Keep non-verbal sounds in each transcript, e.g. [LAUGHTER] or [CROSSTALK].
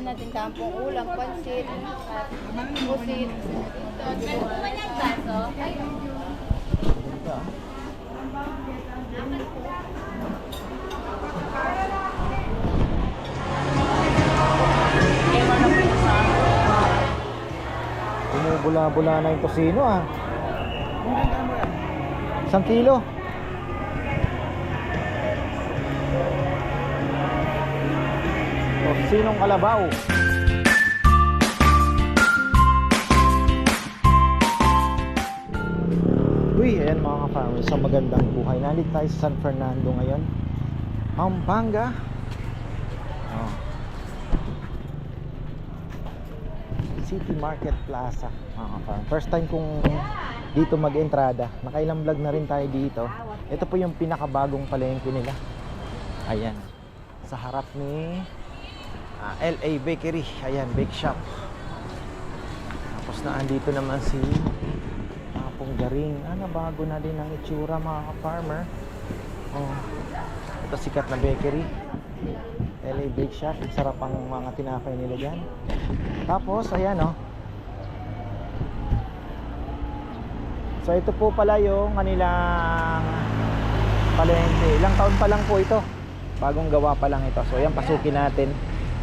Sinantahan natin kampong ulam, pansit, at pusit. Ito, ah. Bumubula-bula na yung tosino ah. Isang kilo. Tosinong kalabaw. Uy, ayan mga ka-farmers, sa magandang buhay. Nandito tayo sa San Fernando ngayon. Pampanga. Oh. City Market Plaza, mga ka-farmers. First time kong dito mag-entrada. Nakailang vlog na rin tayo dito. Ito po yung pinakabagong palengke nila. Ayan. Sa harap ni ah, LA Bakery. Ayan, bake shop. Tapos na andito naman si Apong Garing. Ano, bago na din ang itsura mga ka-farmer. Oh. Ito sikat na bakery. LA Bake Shop. Sarap ang mga tinapay nila dyan. Tapos, ayan oh. So ito po pala yung kanilang palengke. Ilang taon pa lang po ito. Bagong gawa pa lang ito. So ayan, pasukin natin.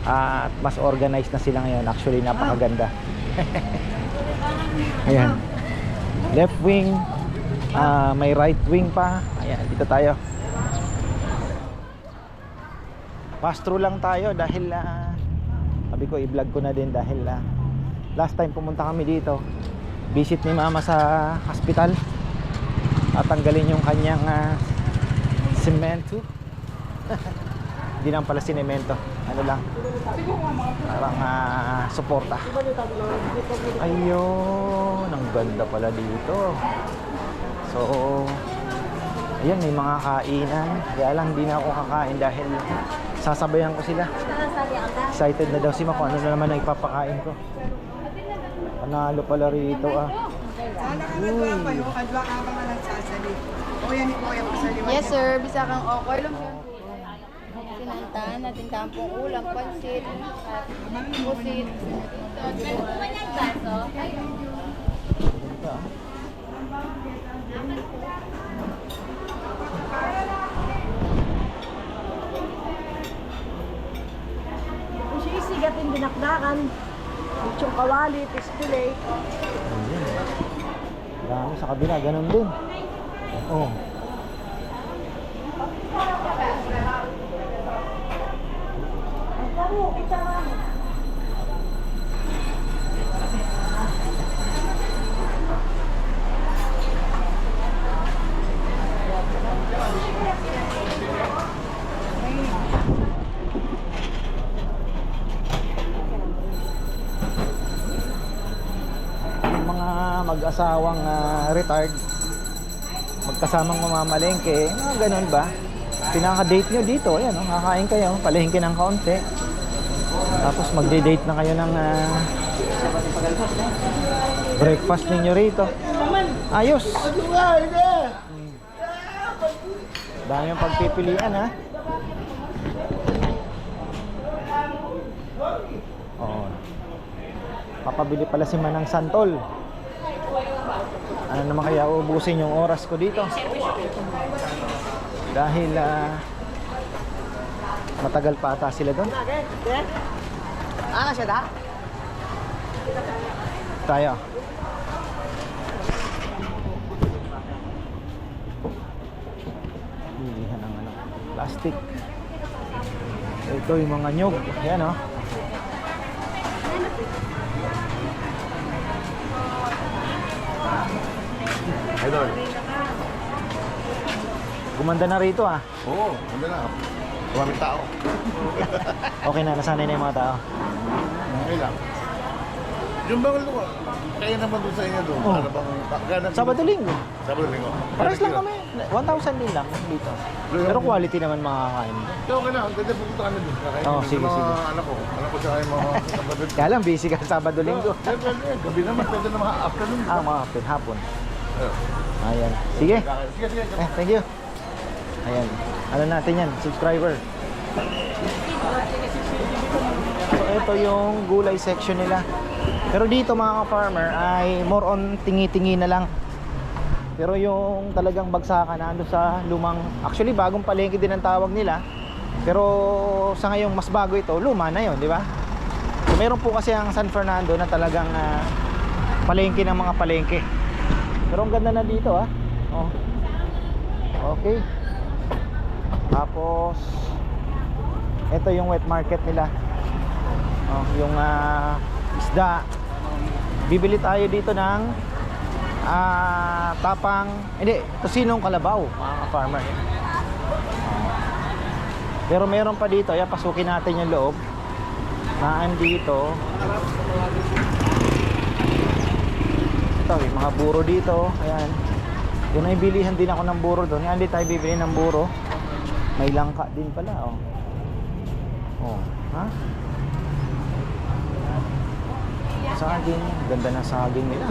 At mas organized na sila ngayon. Actually, napakaganda. [LAUGHS] ayan. Left wing. ah, may right wing pa. Ayan, dito tayo. Pass through lang tayo dahil ah, sabi ko i-vlog ko na din dahil ah, last time pumunta kami dito visit ni mama sa hospital tatanggalin yung kanyang ah, semento [LAUGHS] hindi naman pala sinemento ano lang. Parang ah, suporta. Ayun ang ganda pala dito. So ayan may mga kainan. Kaya lang hindi na ako kakain dahil sasabayan ko sila. Excited na daw si Mako. Ano na naman ang ipapakain ko? Panalo pala rito ah. Sana ka nagwapa yung kadwa ka ba nga nagsasali. O yan ito yung pasaliwan. Yes sir, bisa kang okay lang yun. Sinantahan natin kampong ulam, pansit, at pusit. Ito, ah. Kung siya isigatin dinakdakan, yung kawali. Ayun. Dami sa kabila, ganun din. Oh. Yung mga mag-asawang ah, retired magkasamang mamamalengke, mga ganun ba? Pinaka-date nyo dito, ayan, oh, kakain kayo, palengke ng kaunti. Tapos magde-date na kayo ng ah, breakfast ninyo rito. Ayos! Hmm. Dami yung pagpipilian, ha? Oo. Papabili pala si Manang Santol. Ano naman kaya uubusin yung oras ko dito? Dahil ah, matagal pa ata sila doon. Ah, siya da? Tayo. Bilihan ng ano, plastic. Ito yung mga nyog. Yan oh. Idol. Gumanda na rito ah. Oo, ano na. Maraming tao. [LAUGHS] Okay na, nasanay na yung mga tao. Okay lang. Yung bang luwa, kaya naman doon sa inyo doon. Oh. Para bang, ganap. Sabado linggo. Sabado linggo. Pares lang kami. 1,000 din lang dito. Pero quality naman makakain. Okay na, ganda pupunta kami doon. Oo, doon. sige, mga sige. Anak ko, anak ko sa kayo mga kapatid. [LAUGHS] Kaya lang, busy ka Sabado linggo. Eh, gabi naman, pwede naman afternoon. Ah, mga hapon. hapon. Ayan. Sige. Sige, sige. Eh, thank you. Ayan. Ano natin yan? Subscriber. So, ito yung gulay section nila. Pero dito mga ka-farmer ay more on tingi-tingi na lang. Pero yung talagang bagsakan na sa lumang, actually bagong palengke din ang tawag nila. Pero sa ngayong mas bago ito, luma na yon, di ba? So meron po kasi ang San Fernando na talagang ah, palengke ng mga palengke. Pero ang ganda na dito ah. Oh. Okay. Tapos ito yung wet market nila. Oh, yung ah, isda. Bibili tayo dito ng ah, tapang, hindi, tosinong kalabaw, mga farmer. Pero meron pa dito, ayan, pasukin natin yung loob. Naan dito. Ito, yung mga buro dito, ayan. Doon ay bilihan din ako ng buro doon. Hindi tayo bibili ng buro. May langka din pala, oh. Oh, ha? Saging, ganda ng saging nila.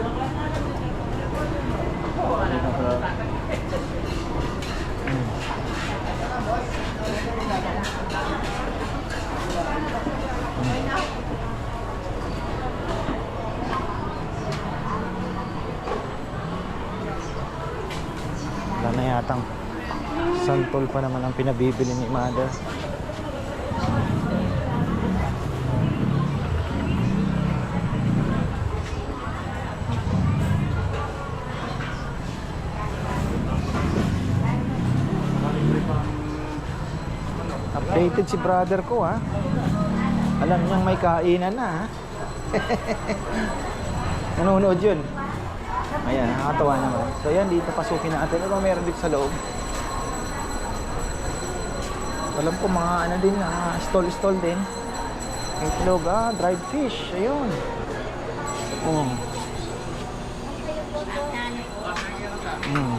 Hmm. Wala na yatang santol pa naman ang pinabibili ni mother. Updated si brother ko ha. Alam niyang may kainan na ha. [LAUGHS] Nanonood yun. Ayan, nakakatawa naman. So yan, dito pasukin natin. Ano meron dito sa loob? Alam ko mga ano din, ah, stall-stall din. Itlog, ah, dried fish. Ayun. Oh. Mm.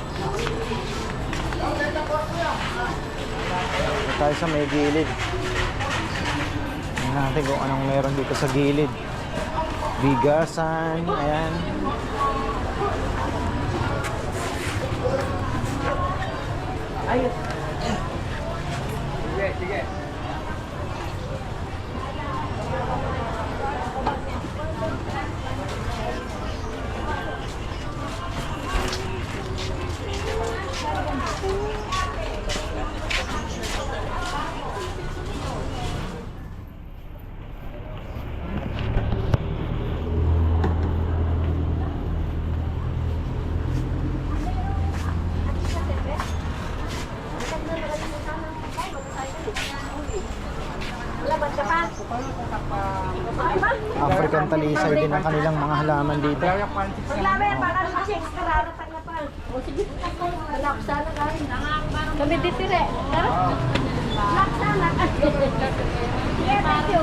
Dito tayo sa may gilid. Tingnan natin kung anong meron dito sa gilid. Bigasan, ayan. African din ang kanilang mga halaman dito. Kami ditire. Tara. Laksana. Yeah, [LAUGHS] thank you.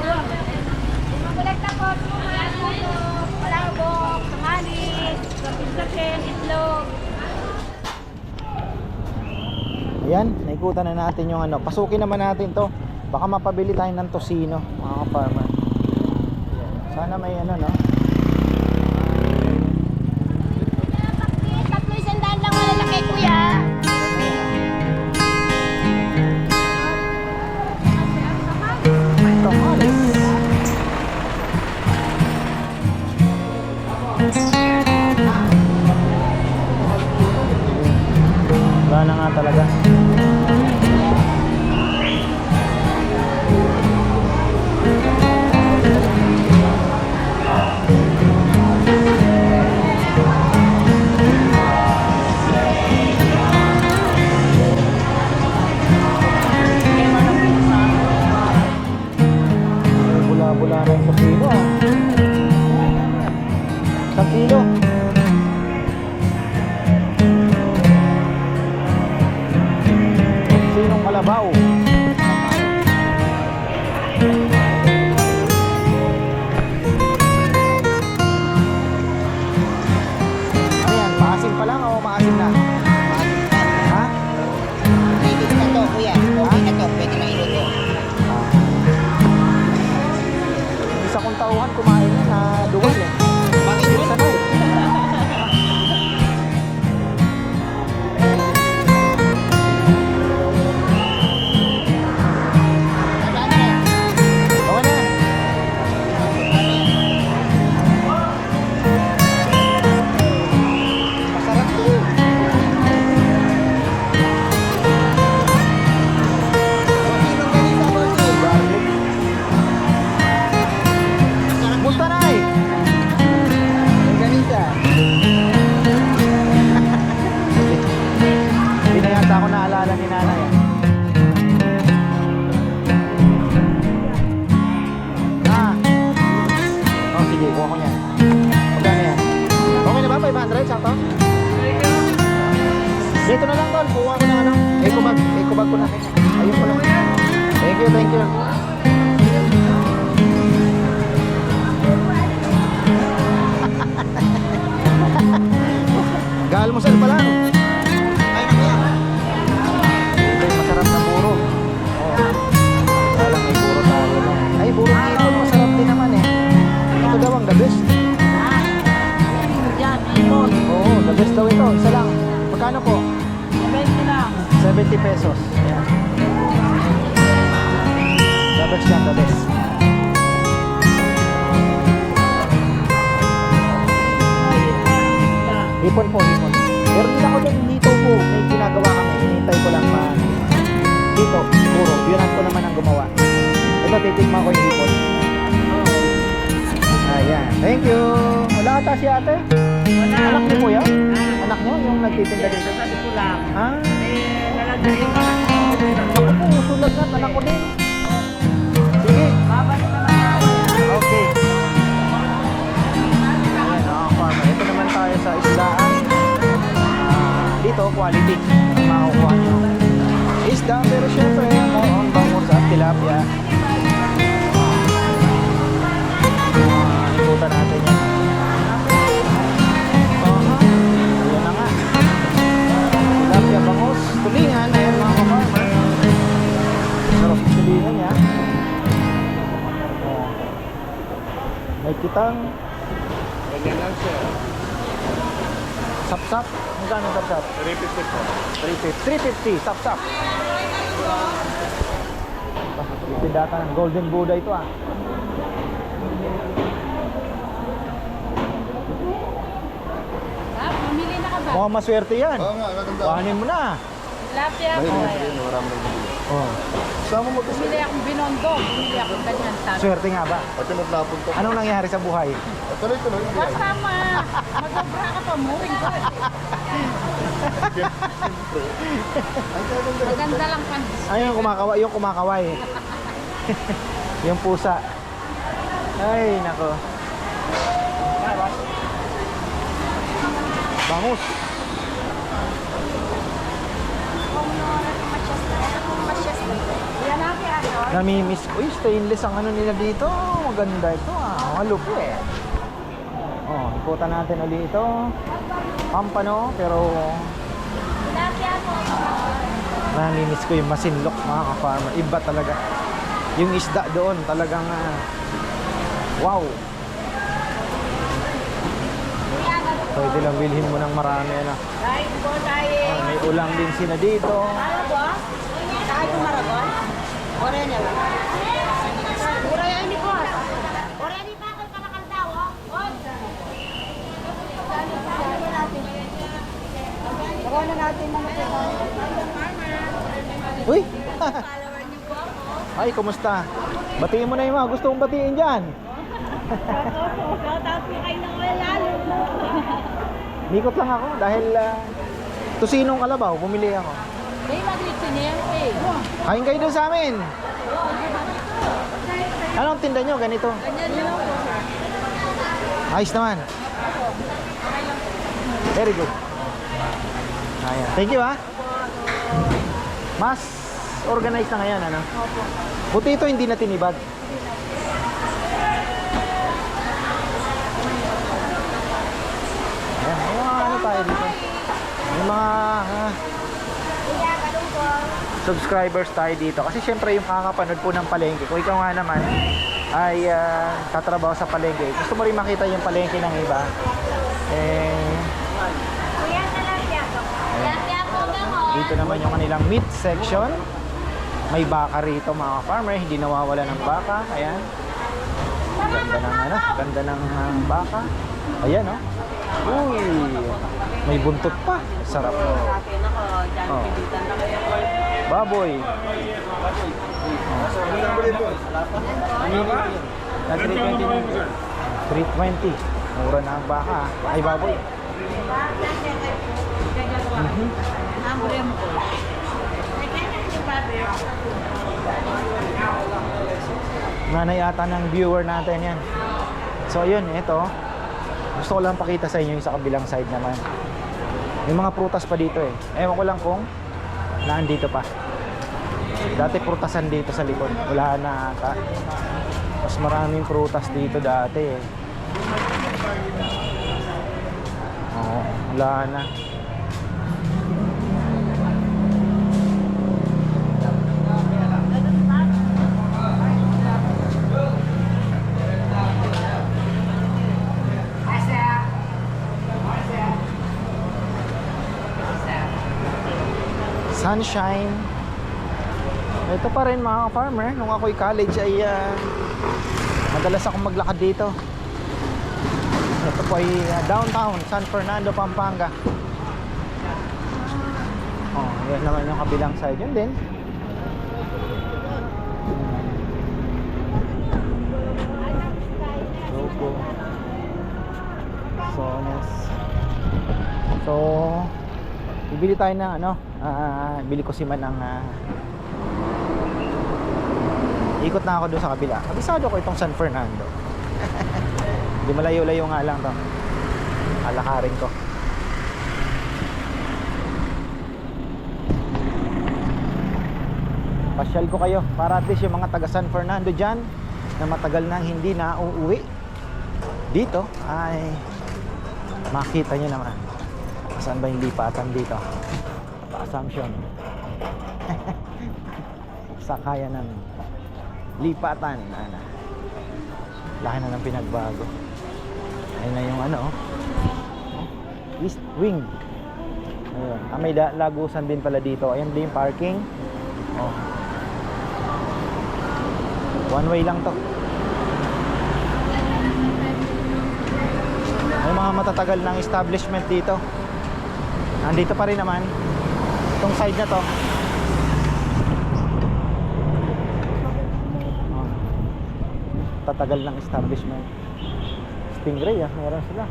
Magkolekta po puto, palabok, kamalis, kapit-kapit, itlog. Ayan, naikutan na natin yung ano. Pasukin naman natin to. Baka mapabili tayo ng tosino, mga farmer. Sana may ano, no? Magkano po? 20 lang. 70 pesos. Ayan. The best yan, the best. Hipon po, hipon. Pero din ako dyan dito po. May ginagawa kami. Hinihintay ko lang ma... Dito, puro. Yun ko naman ang gumawa. Ito, titikman ko yung hipon. Ayan. Thank you. Wala ata si ate? Anak niyo po yan? Anak niyo? Yung nagtitinda dito? Sabi ko lang. Ah, Eh, lalagayin ko. ako po, sulat na. Anak ko din. Quality. Ang makukuha nyo. Isda, pero syempre, more on bangus at tilapia. Ikutan natin yan. Ayan na nga. Tilapia, bangus, tulingan. Ayan mga farmer. Sarap tulingan niya. May kitang Ganyan lang siya. Sap-sap? Magkano sap-sap? 350 po. 350. 350. Sap-sap. Itindata ng Golden Buddha ito ah. Pumili na ka ba? Mukhang maswerte yan. Oo nga, maganda. Kuhanin mo na. Tilapia ko. na yun, marami na bumili. Oh. Sama mo sa... Bumili akong binondo. Bumili akong ganyan sa Swerte nga ba? Pati naglapon to. Anong nangyari sa buhay? Tuloy-tuloy. hindi yan. Kasama. Magobra ka pa mo. Maganda lang pan. Ay, yung kumakaway, yung kumakaway. yung pusa. Ay, nako. Bangus. Namimiss ko. Uy, stainless ang ano nila dito. Maganda ito ah. Malupo eh. Oh, ikutan natin ulit ito. Pampano, pero namimiss ko yung masinlok mga ka-farmer. Iba talaga. Yung isda doon talagang ah, wow. Pwede lang bilhin mo ng marami na. Kahit po tayo. Oh, may ulam din sila dito. Ano po? Kahit po maragon? Mga Uy! Ay, kumusta? Batiin mo na yung mga gusto mong batiin dyan. Shoutout po kayo ng lalo. Nikot lang ako dahil uh, tusinong kalabaw, bumili ako. Kain kayo dun sa amin. Anong tinda nyo? Ganito. Ayos naman. Very good. Ayan. Thank you ha. Mas organized na ngayon, ano? Buti ito hindi na tinibag. Ayan, mga ano tayo dito. May mga ah, subscribers tayo dito. Kasi syempre yung kakapanood po ng palengke, kung ikaw nga naman ay ah, tatrabaho sa palengke, gusto mo rin makita yung palengke ng iba, eh, dito naman yung kanilang meat section. May baka rito mga farmer, hindi nawawala ng baka. Ayan. Ganda ng ano, ganda ng ah, baka. Ayan oh. Uy, may buntot pa. Sarap. Dyan Oh. Baboy. Na 320. 320. Mura na ang baka. ah. Ay, baboy. Mo ko. Nanay ata ng viewer natin yan. So yun, ito. Gusto ko lang pakita sa inyo yung sa kabilang side naman. May mga prutas pa dito eh. Ewan ko lang kung naandito pa. Dati prutasan dito sa likod. Wala na ata. Mas maraming prutas dito dati eh. Oo, wala na. Sunshine. Ito pa rin mga farmer. Nung ako'y college ay ah, madalas akong maglakad dito. Ito po ay ah, downtown, San Fernando, Pampanga. Oh, yan naman yung kabilang side. Yun din. Sones. So, bibili tayo ng ano, ah, bili ko si man ng ah, ikot na ako doon sa kabila. Kabisado ko itong San Fernando. [LAUGHS] Hindi malayo-layo nga lang to. Alakarin ko. Pasyal ko kayo para at least yung mga taga San Fernando dyan na matagal nang hindi na uuwi dito ay makita nyo naman saan ba yung lipatan dito? Pa-assumption [LAUGHS] sakaya ng lipatan ana. Laki na ng pinagbago. Ayun na yung ano oh. east wing. Ayun. Ah, may la- lagusan din pala dito. Ayun din parking. Oh. one way lang to. May mga matatagal ng establishment dito nandito pa rin naman. Itong side na to. Oh. tatagal ng establishment. Stingray ah. Meron sila.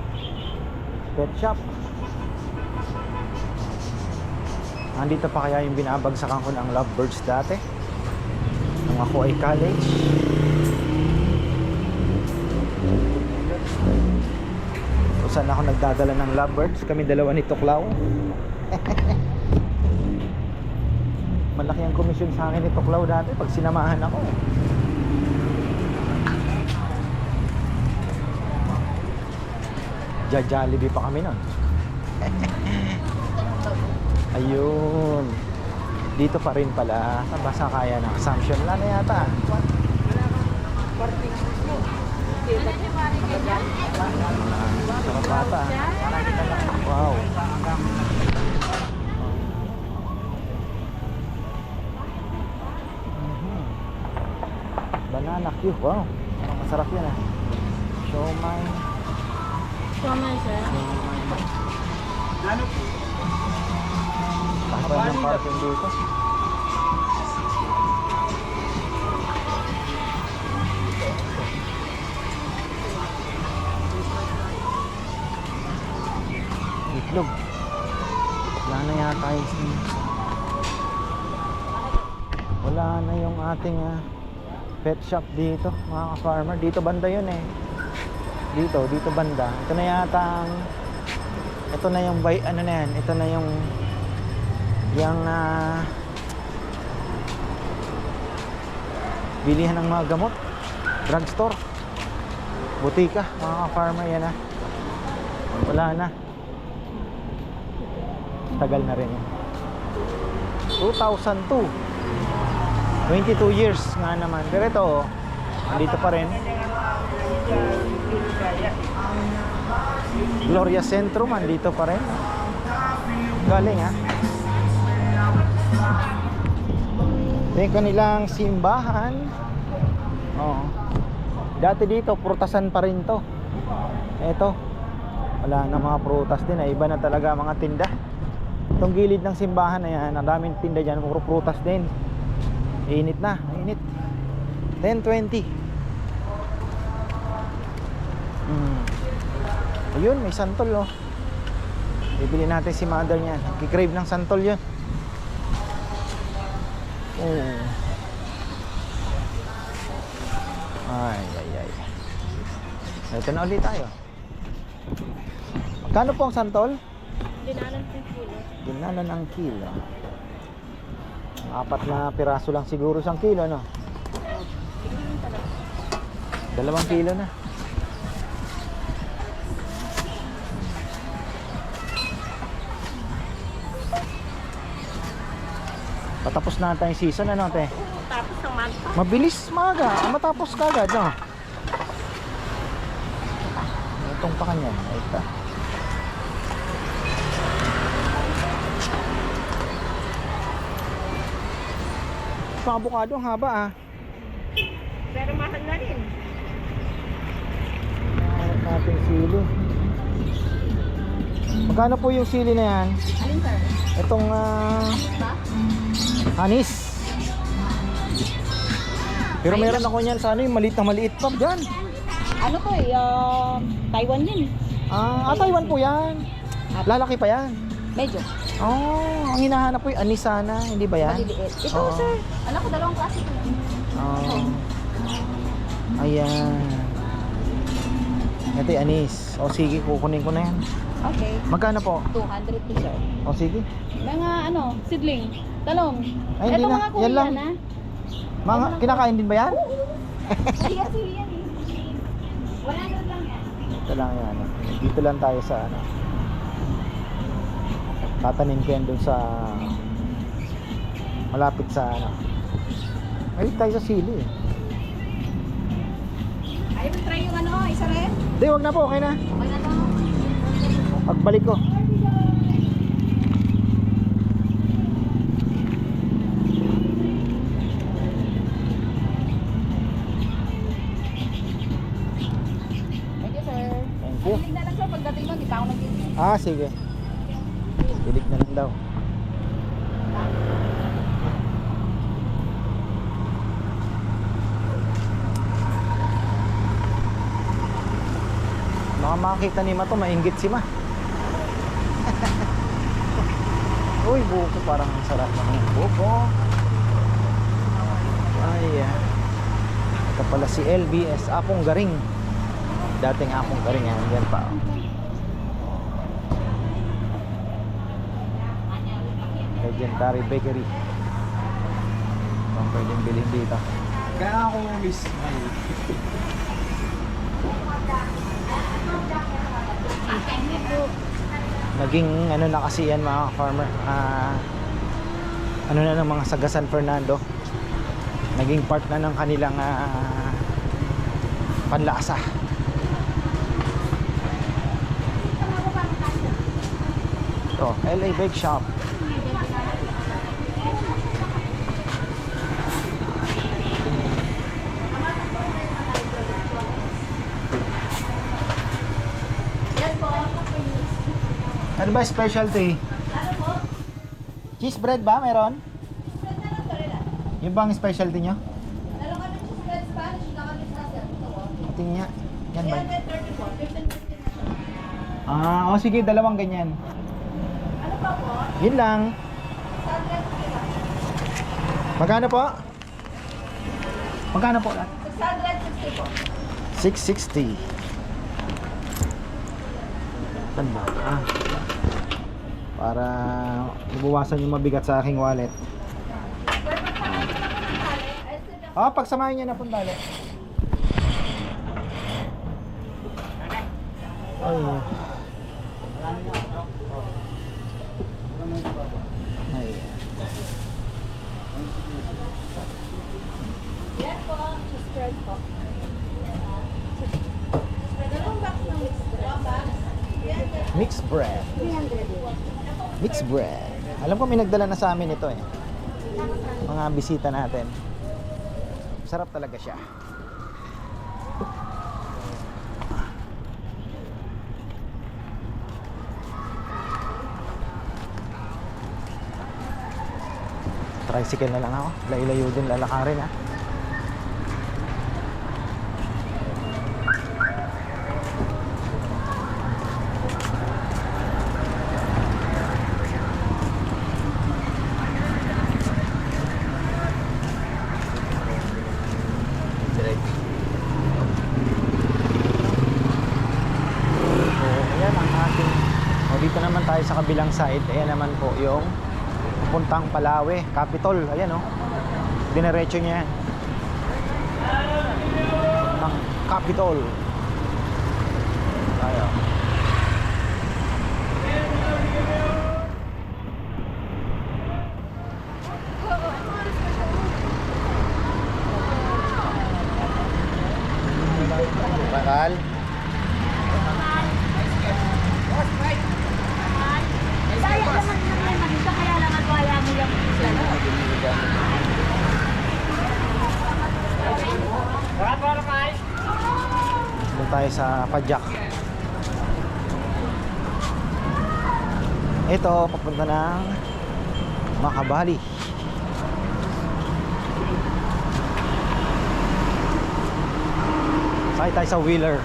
Pet shop. Nandito pa kaya yung binabagsakan ko ng lovebirds dati. Nung ako ay college kung saan ako nagdadala ng lovebirds. Kami dalawa ni Tuklaw. [LAUGHS] Malaki ang komisyon sa akin ni Tuklaw dati pag sinamahan ako. Jollibee pa kami nun. [LAUGHS] Ayun. Dito pa rin pala. Sa basa kaya ng assumption wala na yata Sarap bata. Wow. Banana Q. Wow. Masarap yan ah. Siomay. Tama, sir. Parang ng parking dito. Yung Wala na yung ating ah, pet shop dito, mga ka-farmer. Dito banda yun eh. Dito, dito banda. Ito na yata ang ito na yung bay, ano na yan, ito na yung yung ah, bilihan ng mga gamot drugstore butika mga farmer yan ah wala na tagal na rin 2002 22 years nga naman pero ito oh, andito pa rin Gloria Centrum andito pa rin galing ah Ito yung kanilang simbahan. Oo. Dati dito, prutasan pa rin to. Ito. Wala na mga prutas din. Iba na talaga mga tinda. Itong gilid ng simbahan na yan, ang daming tinda dyan, puro prutas din. Init na, init. 10.20. Hmm. Ayun, may santol oh. Bibili natin si mother niyan. Kikrave ng santol yun. Oo. Ay, ay, ay. Ito na ulit tayo. Magkano po ang santol? Dinanan po yung kilo. Apat na piraso lang siguro isang kilo, no? Dalawang kilo na. Patapos na ata yung season, ano, te? Tapos ng month pa. Mabilis maaga, ah, matapos kagad, no? Itong pa kanya, ito. Ito avocado, ang haba ah. Pero mahal na rin. Hanap natin sili. Magkano po yung sili na yan? Alin sir? Itong ah, anis. Pero meron ako niyan sa ano yung maliit na maliit pa dyan. Ano po eh, um, Taiwan din. Ah, ah, Taiwan po yan. Lalaki pa yan. Medyo. Oh, ang hinahanap po yung anis sana, hindi ba yan? Maliliit. Ito Oo. sir. Alam ko dalawang klase ko. Oh. Ayan. Ito yung anis. O sige, kukunin ko na yan. Okay. Magkano po? 200 po sir. O sige. Mga ano, sidling, talong. Ay, hindi Ito na. mga Yan lang. Ha. Mga, kinakain din ba yan? Ay, kasi yan eh. Wala na lang yan. Ito lang yan. Dito lang tayo sa ano. Tatanim ko yan dun sa malapit sa ano. Ay, tayo sa sili eh. Ayaw mo try yung ano, isa rin? Hindi, wag na po. Okay na. Okay na to. Pagbalik ko. Thank you sir. Thank you. Ah, sige. Bilig na lang daw. Baka makakita ni Ma to, mainggit si Ma. [LAUGHS] Uy, buko parang ang sarap ng buko. Ay, ah. Ito pala si LBS, Apong Garing. Dating Apong Garing, yan, yan pa. oh. Legendary Bakery. Ang pwedeng bilhin dito. Kaya ako miss. Naging ano na kasi yan mga farmer. Ah, ano na ng mga saga San Fernando. Naging part na ng kanilang ah, panlasa. Ito, LA Bake Shop. Ba specialty? Cheese bread ba meron? Yung bang specialty nyo? Tingnan niya. Yan ba? Ah, oh sige, dalawang ganyan. Ano pa po? Yun lang. Magkano po? Magkano po lahat? 660 po. 660. Saan ba? Ah. Para mabawasan yung mabigat sa aking wallet. Ah, pagsamahin niyo na pong dali. Ay. Ay. Yan po, po. Mixed bread. Mixed bread. Mixed bread. Alam ko may nagdala na sa amin ito eh. Mga bisita natin. Sarap talaga siya. Tricycle na lang ako. Layo-layo din lalakarin ha. So, ayan ang ating... O, dito naman tayo tayo sa kabilang side. Ayan naman po yung puntang Palawe, Capitol. Ayan oh. Dinerecho niya yan. Ng Capitol. Tayo. Bakal. Kaya naman naman maganda kaya lang ang wala mo yung isa. Doon tayo sa Padjak. Ito, papunta ng Makabali. Sakay tayo sa Wheeler.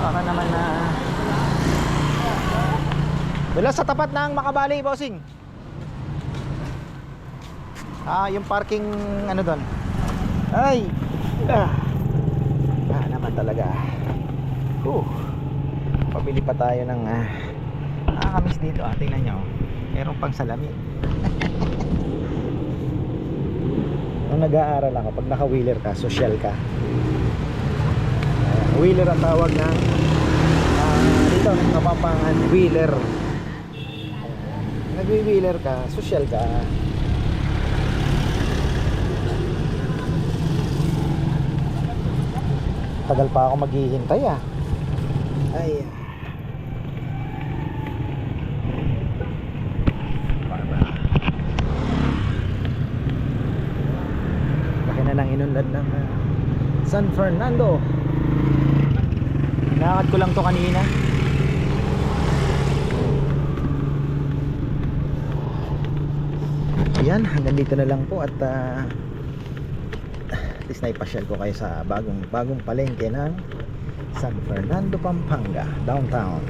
Para naman na... Dala sa tapat ng Makabali, bossing. Ah, yung parking ano doon. Ay! Ah, talaga. Uh, pabili pa tayo ng ah, nakakamiss dito. Ah, tingnan nyo. Meron pang salamin. [LAUGHS] Nung nag-aaral ako, pag naka-wheeler ka, social ka. Ah, wheeler ang tawag ng ah, dito, ng Kapampangan, wheeler. Nag-wheeler ka, social ka. Tagal pa ako maghihintay ah. Ay. Laki na ng inunlad ng ah, San Fernando. Nakakad ko lang to kanina. Ayan, hanggang dito na lang po at ah, at least naipasyal ko kayo sa bagong bagong palengke ng San Fernando, Pampanga, downtown.